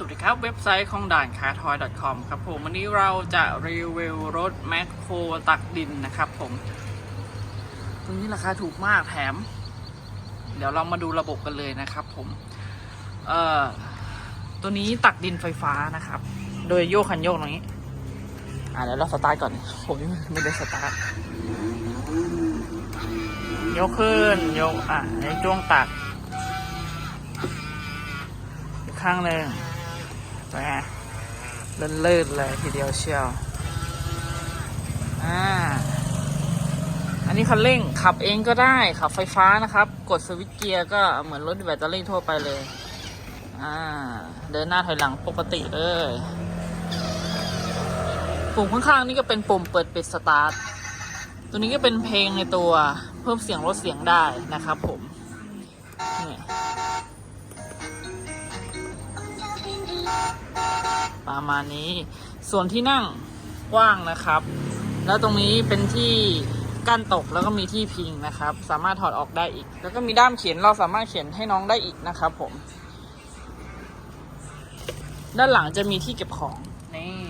สวัสดีครับเว็บไซต์ของด่านคาทอย .com ครับผมวันนี้เราจะรีวิวรถแมคโครตักดินนะครับผมตัวนี้ราคาถูกมากแถม เดี๋ยวเรามาดูระบบกันเลยนะครับผม เอ่อ ตัวนี้ตักดินไฟฟ้านะครับ โดยโยกคันโยกตรงนี้ อ่าเดี๋ยวเราสตาร์ทก่อนผมยังไม่ได้สตาร์ทยกขึ้นยกอะในจ้วงตักอีกข้างหนึ่ง ไปไงเลื่นลื่นๆเลยทีเดียวเชียวอ่าอันนี้คันเร่งขับเองก็ได้ขับไฟฟ้านะครับ กดสวิตช์เกียร์ก็เหมือนรถแบตเตอรี่ทั่วไปเลยอ่าเดินหน้าถอยหลังปกติเลยปุ่มข้างๆนี่ก็เป็นปุ่มเปิดปิดสตาร์ทตัวนี้ก็เป็นเพลงในตัวเพิ่มเสียงลดเสียงได้นะครับผมนี่ ประมาณนี้ ส่วนที่นั่งกว้างนะครับ แล้วตรงนี้เป็นที่กั้นตกแล้วก็มีที่พิงนะครับ สามารถถอดออกได้อีก แล้วก็มีด้ามเขียนเราสามารถเขียนให้น้องได้อีกนะครับ ผม ด้านหลังจะมีที่เก็บของนี่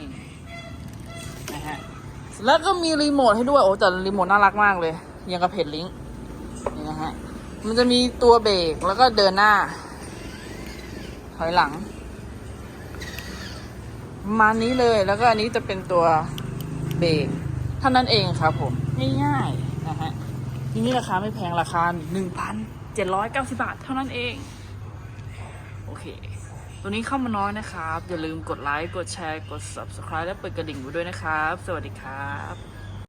นะฮะแล้วก็มีรีโมทให้ด้วยโอ้แต่รีโมทน่ารักมากเลยยังกับเพจลิงก์นี่นะฮะมันจะมีตัวเบรกแล้วก็เดินหน้า ถอยหลัง มานี้เลยแล้วก็อันนี้จะเป็นตัวเบรกเท่านั้นเองครับผม ง่ายๆนะฮะทีนี้ราคาไม่แพงราคา 1,790 บาทเท่านั้นเอง โอเค ตัวนี้เข้ามาน้อยนะครับ อย่าลืมกดไลค์ กดแชร์ กด subscribe และเปิดกระดิ่งไว้ด้วยนะครับ สวัสดีครับ